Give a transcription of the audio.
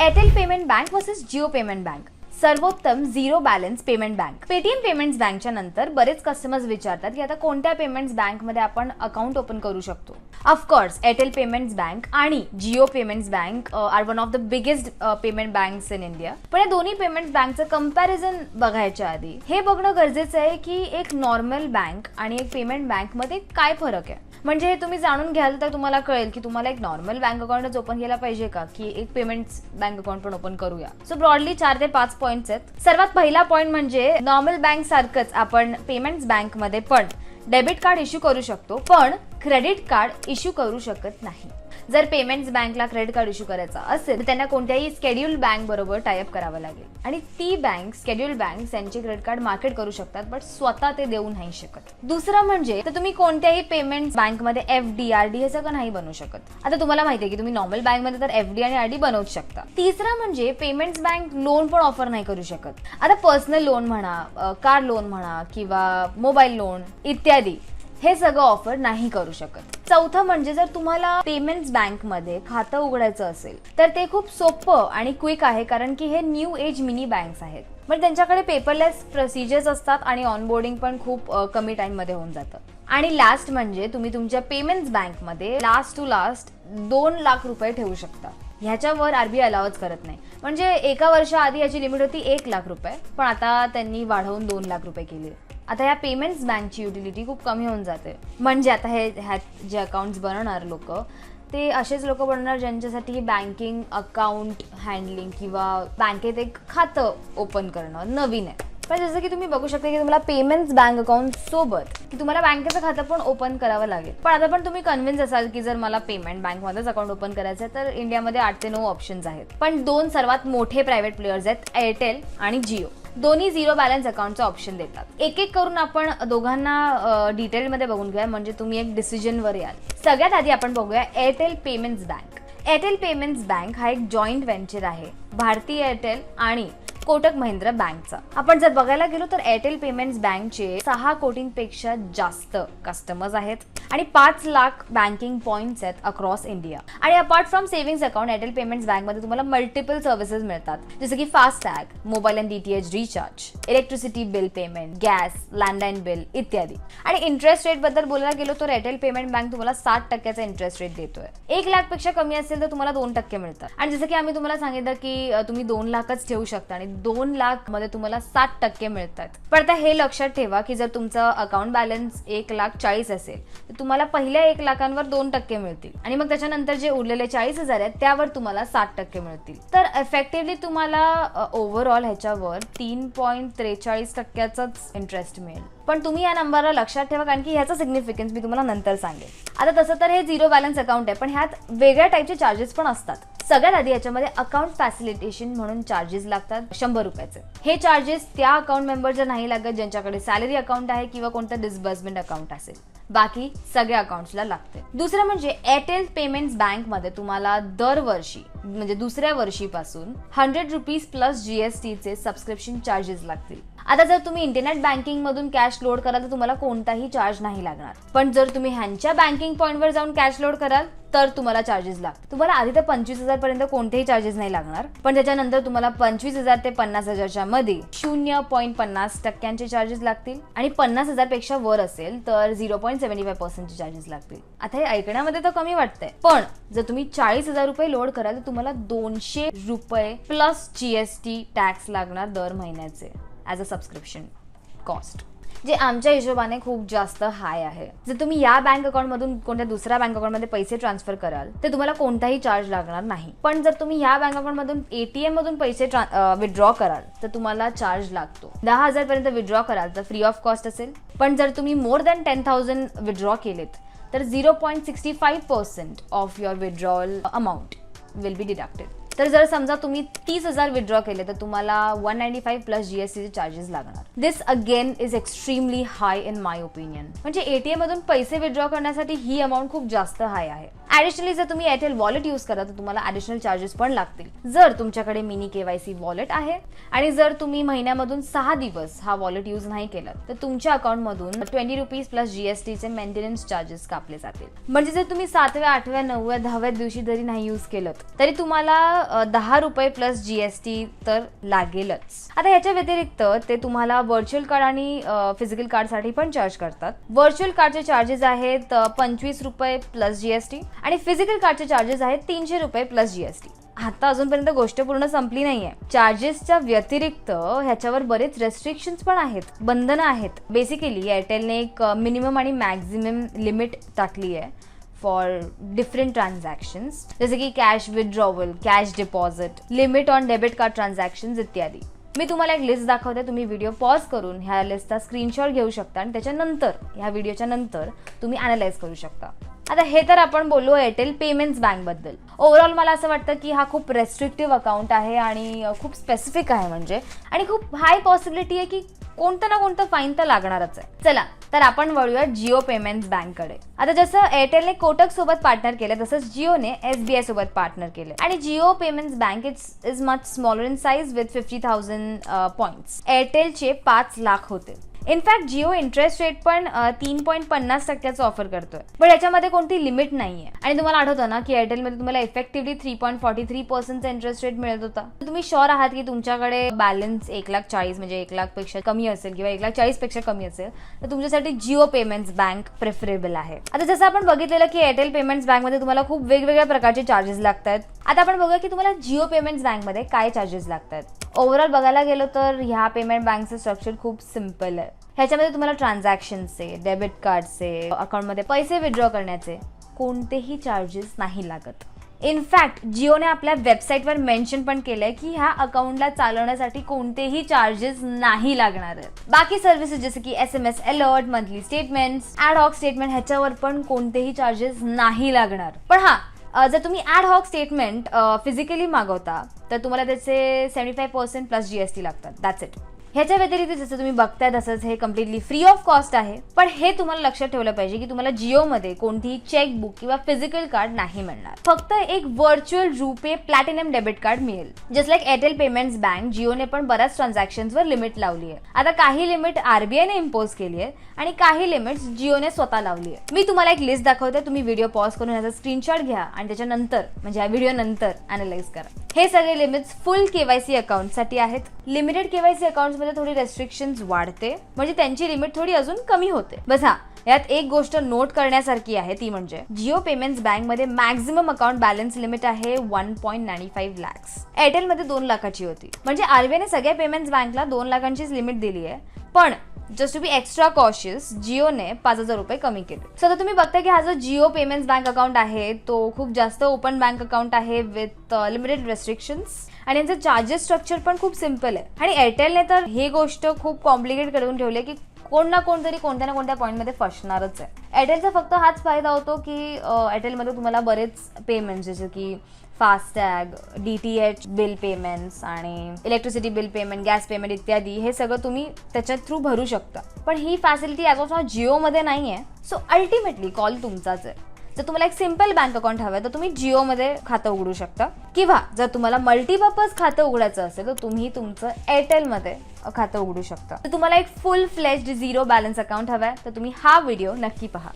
Airtel payment bank versus Jio payment bank सर्वोत्तम zero balance payment bank. Paytm payments बँकच्या नंतर बरेच customers विचारतात की आता कोणत्या पेमेंट्स बँकमध्ये आपण अकाउंट ओपन करू शकतो? ऑफकोर्स एअरटेल पेमेंट्स बँक आणि Jio payments bank are one of the biggest payment banks in India पण या दोन्ही पेमेंट बँकचं कंपॅरिझन बघायच्या आधी हे बघणं गरजेचं आहे की एक नॉर्मल बँक आणि एक पेमेंट बँकमध्ये काय फरक आहे? म्हणजे हे तुम्ही जाणून घ्याल तर तुम्हाला कळेल की तुम्हाला एक नॉर्मल बँक अकाउंटच ओपन केला पाहिजे का? की एक पेमेंट्स बँक अकाउंट पण ओपन करूया. सो ब्रॉडली चार ते पाच पॉईंट्स आहेत. सर्वात पहिला पॉईंट म्हणजे नॉर्मल बँक सारखंच आपण पेमेंट्स बँकमध्ये पण डेबिट कार्ड इश्यू करू शकतो पण क्रेडिट कार्ड इश्यू करू शकत नाही. जर पेमेंट्स बँकला क्रेडिट कार्ड इश्यू करायचा असेल तर त्यांना कोणत्याही स्केड्युल बँक बरोबर टायअप करावं लागेल. आणि ती बँक स्केड्युल बँक त्यांचे क्रेडिट कार्ड मार्केट करू शकतात बट स्वतः ते देऊ नाही शकत. दुसरं म्हणजे तर तुम्ही कोणत्याही पेमेंट बँकमध्ये एफ डी आर डी हे सगळं नाही बनवू शकत. आता तुम्हाला माहिती आहे की तुम्ही नॉर्मल बँकमध्ये तर एफ डी आणि आर डी बनवू शकता. तिसरं म्हणजे पेमेंट्स बँक लोन पण ऑफर नाही करू शकत. आता पर्सनल लोन म्हणा कार लोन म्हणा किंवा मोबाईल लोन इत्यादी. हे सगळं ऑफर नाही करू शकत. चौथं म्हणजे जर तुम्हाला पेमेंट्स बँकमध्ये खातं उघडायचं असेल तर ते खूप सोपं आणि क्विक आहे कारण की हे न्यू एज मिनी बँक्स आहेत. पण त्यांच्याकडे पेपरलेस प्रोसिजर्स असतात आणि ऑनबोर्डिंग पण खूप कमी कमी टाइममध्ये होऊन जातं. आणि लास्ट म्हणजे तुम्ही तुमच्या पेमेंट्स बँकमध्ये लास्ट टू लास्ट दोन लाख रुपये ठेवू शकता. ह्याच्यावर आरबीआय अलावच करत नाही. म्हणजे एका वर्षाआधी याची लिमिट होती एक लाख रुपये पण आता त्यांनी वाढवून दोन लाख रुपये केली. आता या पेमेंट्स बँकची युटिलिटी खूप कमी होऊन जाते. म्हणजे आता हे ह्यात जे अकाउंट्स बनवणार लोक ते असेच लोक बनवणार ज्यांच्यासाठी बँकिंग अकाउंट हँडलिंग किंवा बँकेत एक खातं ओपन करणं नवीन आहे. पण जसं की तुम्ही बघू शकता की तुम्हाला पेमेंट्स बँक अकाउंट सोबत की तुम्हाला बँकेचं खातं पण ओपन करावं लागेल. पण आता पण तुम्ही कन्व्हिन्स असाल की जर मला पेमेंट बँकमध्येच अकाउंट ओपन करायचं आहे तर इंडियामध्ये आठ ते नऊ ऑप्शन्स आहेत. पण दोन सर्वात मोठे प्रायव्हेट प्लेयर्स आहेत एअरटेल आणि जिओ दोन्ही झिरो बॅलन्स अकाउंटचं ऑप्शन देतात. एक एक करून आपण दोघांना डिटेलमध्ये बघून घ्या म्हणजे तुम्ही एक डिसिजनवर याल. सगळ्यात आधी आपण बघूया Airtel payments bank Airtel payments bank हा एक जॉईंट व्हेंचर आहे. भारती एअरटेल आणि कोटक महिंद्रा बँकचा. आपण जर बघायला गेलो तर एअरटेल पेमेंट्स बँकचे सहा कोटींपेक्षा जास्त कस्टमर्स आहेत आणि पाच लाख बँकिंग पॉइंट्स आहेत अक्रॉस इंडिया आणि apart from savings account Airtel payments बँकमध्ये तुम्हाला मल्टिपल सर्व्हिसेस मिळतात. जसं की FASTag mobile and DTH recharge electricity bill payment gas landline bill इत्यादी. आणि इंटरेस्ट रेटबद्दल बोलायला गेलो तर एअरटेल पेमेंट बँक तुम्हाला सात टक्क्याचा इंटरेस्ट रेट देतोय. एक लाखपेक्षा कमी असेल तर तुम्हाला दोन टक्के मिळतात. आणि जसं की आम्ही तुम्हाला सांगितलं की तुम्ही दोन लाखच ठेवू शकता आणि दोन लाखमध्ये तुम्हाला सात टक्के मिळतात. पण आता हे लक्षात ठेवा की जर तुमचं अकाउंट बॅलन्स एक लाख चाळीस असेल तर तुम्हाला पहिल्या एक लाखांवर दोन टक्के मिळतील. आणि मग त्याच्यानंतर जे उरलेले चाळीस हजार आहेत त्यावर तुम्हाला सात टक्के मिळतील. तर इफेक्टिव्हली तुम्हाला ओव्हरऑल ह्याच्यावर तीन पॉईंट त्रेचाळीस टक्क्याचाच इंटरेस्ट मिळेल. पण तुम्ही या नंबरला लक्षात ठेवा कारण की ह्याचा सिग्निफिकन्स मी तुम्हाला नंतर सांगेन. आता तसं तर हे झिरो बॅलन्स अकाउंट आहे पण ह्यात वेगळ्या टाईपचे चार्जेस पण असतात. सगळ्यात आधी याच्यामध्ये अकाउंट फॅसिलिटेशन म्हणून चार्जेस लागतात शंभर रुपयाचे. हे चार्जेस त्या अकाउंट मेंबरच्या नाही लागत ज्यांच्याकडे सॅलरी अकाउंट आहे किंवा कोणतं डिस्बर्समेंट अकाउंट असेल. बाकी सगळ्या अकाउंट्सला लागते. दुसरं म्हणजे एअरटेल पेमेंट्स बँकमध्ये तुम्हाला दरवर्षी म्हणजे दुसऱ्या वर्षीपासून हंड्रेड रुपीज प्लस जीएसटीचे सबस्क्रिप्शन चार्जेस लागतील. आता जर तुम्ही इंटरनेट बँकिंग मधून कॅश लोड कराल तर तुम्हाला कोणताही चार्ज नाही लागणार. पण जर तुम्ही ह्यांच्या बँकिंग पॉईंटवर जाऊन कॅश लोड कराल तर तुम्हाला चार्जेस लागतात तुम्हाला आधी तर पंचवीस हजार पर्यंत कोणतेही चार्जेस नाही लागणार पण त्याच्यानंतर तुम्हाला पंचवीस हजार ते पन्नास हजारच्या मध्ये शून्य पॉईंट पन्नास टक्क्यांचे चार्जेस लागतील. आणि पन्नास हजारपेक्षा वर असेल तर झिरो पॉईंट सेव्हन्टी फाय पर्सेंटचे चार्जेस लागतील. आता हे ऐकण्यामध्ये तर कमी वाटतंय. पण जर तुम्ही चाळीस हजार रुपये लोड कराल तर तुम्हाला दोनशे रुपये प्लस जीएसटी टॅक्स लागणार दर महिन्याचे ॲज अ सबस्क्रिप्शन कॉस्ट जे आमच्या हिशोबाने खूप जास्त हाय आहे. जर तुम्ही या बँक अकाउंटमधून कोणत्या दुसऱ्या बँक अकाउंटमध्ये पैसे ट्रान्सफर कराल तर तुम्हाला कोणताही चार्ज लागणार नाही. पण जर तुम्ही या बँक अकाउंटमधून एटीएम मधून पैसे विड्रॉ कराल तर तुम्हाला चार्ज लागतो. दहा हजार पर्यंत विड्रॉ कराल तर फ्री ऑफ कॉस्ट असेल. पण जर तुम्ही more than ten thousand withdraw केलेत तर zero point sixty five percent of your withdrawal amount will be deducted तर जर समजा तुम्ही तीस हजार विड्रॉ केले तर तुम्हाला वन नाईन्टी फाईव्ह प्लस जीएसटीचे चार्जेस लागणार. This again is extremely high in my opinion म्हणजे एटीएम मधून पैसे विड्रॉ करण्यासाठी ही अमाऊंट खूप जास्त हाय आहे. ऍडिशनली जर तुम्ही एअरटेल वॉलेट यूज करा तर तुम्हाला ऍडिशनल चार्जेस पण लागतील. जर तुमच्याकडे मिनी केवायसी वॉलेट आहे आणि जर तुम्ही महिन्यामधून सहा दिवस हा वॉलेट यूज नाही केला तर तुमच्या अकाउंटमधून ट्वेंटी रुपीज प्लस जीएसटीचे मेंटेनन्स चार्जेस कापले जातील. म्हणजे जर तुम्ही सातव्या आठव्या नवव्या दहाव्या दिवशी जरी नाही यूज केलं तरी तुम्हाला दहा रुपये प्लस जी एस टी तर लागेलच. आता याच्या व्यतिरिक्त ते तुम्हाला व्हर्च्युअल कार्ड आणि फिजिकल कार्डसाठी पण चार्ज करतात. व्हर्च्युअल कार्डचे चार्जेस आहेत पंचवीस रुपये प्लस जी एस टी आणि फिजिकल कार्डचे चार्जेस आहेत तीनशे रुपये प्लस जी एस टी आता अजूनपर्यंत गोष्ट पूर्ण संपली नाहीये. चार्जेसच्या व्यतिरिक्त ह्याच्यावर बरेच रेस्ट्रिक्शन पण आहेत बंधनं आहेत. बेसिकली एअरटेलने एक मिनिमम आणि मॅक्झिमम लिमिट टाकली आहे फॉर डिफरंट ट्रान्झॅक्शन्स जसे की cash withdrawal cash deposit limit on debit card transactions इत्यादी. मी तुम्हाला एक लिस्ट दाखवते तुम्ही व्हिडिओ पॉज करून ह्या लिस्टचा स्क्रीनशॉट घेऊ शकता आणि त्याच्यानंतर ह्या व्हिडिओच्या नंतर तुम्ही अनालाइज करू शकता. आता हे तर आपण बोललो एअरटेल पेमेंट्स बँकबद्दल. ओव्हरऑल मला असं वाटतं की हा खूप रेस्ट्रिक्टिव्ह अकाउंट आहे आणि खूप स्पेसिफिक आहे म्हणजे. आणि खूप हाय पॉसिबिलिटी आहे की कोणतं ना कोणतं फाईन तर लागणारच आहे. चला तर आपण वळूया जिओ पेमेंट्स बँककडे. आता जसं एअरटेलने कोटक सोबत पार्टनर केलं तसंच जिओने एस बी आय सोबत पार्टनर केलं. आणि Jio payments bank it's is much smaller in size with fifty thousand points एअरटेलचे पाच लाख होते. इनफॅक्ट जिओ इंटरेस्ट रेट पण तीन पॉईंट पन्नास टक्क्याचं ऑफर करतोय. पण याच्यामध्ये कोणती लिमिट नाहीये. आणि तुम्हाला आठवतं ना की एअरटेलमध्ये तुम्हाला effectively three point forty three पर्सेंटचा interest rate मिळत होता. तर तुम्ही शुअर आहात की तुमच्याकडे बॅलन्स एक लाख चाळीस म्हणजे एक लाखपेक्षा कमी असेल किंवा एक लाख चाळीसपेक्षा कमी असेल तर तुमच्यासाठी जिओ पेमेंट्स बँक प्रेफरेबल आहे. आता जसं आपण बघितलेलं की एअरटेल पेमेंट्स बँकमध्ये तुम्हाला खूप वेगवेगळ्या प्रकारचे चार्जेस लागतात. आता आपण बघूया की तुम्हाला जिओ पेमेंट्स बँकमध्ये काय चार्जेस लागतात. ओव्हरऑल बघायला गेलो तर ह्या पेमेंट बँकचं स्ट्रक्चर खूप सिंपल आहे. ह्याच्यामध्ये तुम्हाला ट्रान्झॅक्शनचे डेबिट कार्डचे अकाउंटमध्ये पैसे विड्रॉ करण्याचे कोणतेही चार्जेस नाही लागत. इनफॅक्ट जिओने आपल्या वेबसाईटवर मेन्शन पण केलंय की ह्या अकाउंटला चालवण्यासाठी कोणतेही चार्जेस नाही लागणार आहेत. बाकी सर्व्हिसेस जसे की S M S alert monthly statement ad hoc statement ह्याच्यावर पण कोणतेही चार्जेस नाही लागणार. पण हा जर तुम्ही ऍड हॉक स्टेटमेंट फिजिकली मागवता तर तुम्हाला त्याचे seventy five percent plus G S T लागतात. दॅट्स इट ह्याच्या व्यतिरिक्त जसं तुम्ही बघताय तसंच हे कम्प्लिटली फ्री ऑफ कॉस्ट आहे. पण हे तुम्हाला लक्षात ठेवलं पाहिजे की तुम्हाला जिओमध्ये कोणतीही चेकबुक किंवा फिजिकल कार्ड नाही मिळणार. फक्त एक virtual RuPay platinum debit card मिळेल. Just like Airtel payments bank जिओने पण बऱ्याच ट्रान्झॅक्शन्सवर लिमिट लावली आहे. आता काही लिमिट आरबीआयने इम्पोज केली आहे आणि काही लिमिट्स जिओने स्वतः लावली आहे. मी तुम्हाला एक लिस्ट दाखवते तुम्ही व्हिडिओ पॉज करून ह्याचा स्क्रीनशॉट घ्या आणि त्याच्यानंतर म्हणजे या व्हिडिओ नंतर अनालाइज करा. हे सगळे लिमिट्स फुल केवायसी अकाउंटसाठी आहेत. लिमिटेड केवायसी अकाउंट मध्ये थोडी रेस्ट्रिक्शन वाढते. म्हणजे त्यांची लिमिट थोडी अजून कमी होते. बस हा यात एक गोष्ट नोट करण्यासारखी आहे ती म्हणजे जिओ पेमेंट्स बँकमध्ये मॅक्झिमम अकाउंट बॅलन्स लिमिट आहे one point ninety five lakhs एअरटेलमध्ये दोन लाखाची होती. म्हणजे आरबीआयने सगळ्या पेमेंट्स बँकला दोन लाखांचीच लिमिट दिली आहे. पण just to be extra cautious जिओने पाच हजार रुपये कमी केले. सो आता तुम्ही बघता की हा जो जिओ पेमेंट्स बँक अकाउंट आहे तो खूप जास्त ओपन बँक अकाउंट आहे विथ लिमिटेड रेस्ट्रिक्शन्स आणि यांचं चार्जेस स्ट्रक्चर पण खूप सिंपल आहे. आणि एअरटेलने तर ही गोष्ट खूप कॉम्प्लिकेट करून ठेवली आहे की कोण ना कोणतरी कोणत्या ना कोणत्या पॉईंटमध्ये फसणारच आहे. एअरटेलचा फक्त हाच फायदा होतो की एअरटेलमध्ये तुम्हाला बरेच पेमेंट जसे की FASTag D T H bill payments आणि electricity bill payment gas payment इत्यादी हे सगळं तुम्ही त्याच्या थ्रू भरू शकता. पण ही फॅसिलिटी ॲज ऑफ नाव जिओमध्ये नाही आहे सो अल्टिमेटली कॉल तुमचाच आहे. जर तुम्हाला एक सिंपल बँक अकाउंट हवं आहे तर तुम्ही जिओमध्ये खातं उघडू शकता. किंवा जर तुम्हाला मल्टीपर्पज खातं उघडायचं असेल तर तुम्ही तुमचं एअरटेलमध्ये खातं उघडू शकता. तर तुम्हाला एक full fledged zero balance account हवं आहे तर तुम्ही हा व्हिडिओ नक्की पहा.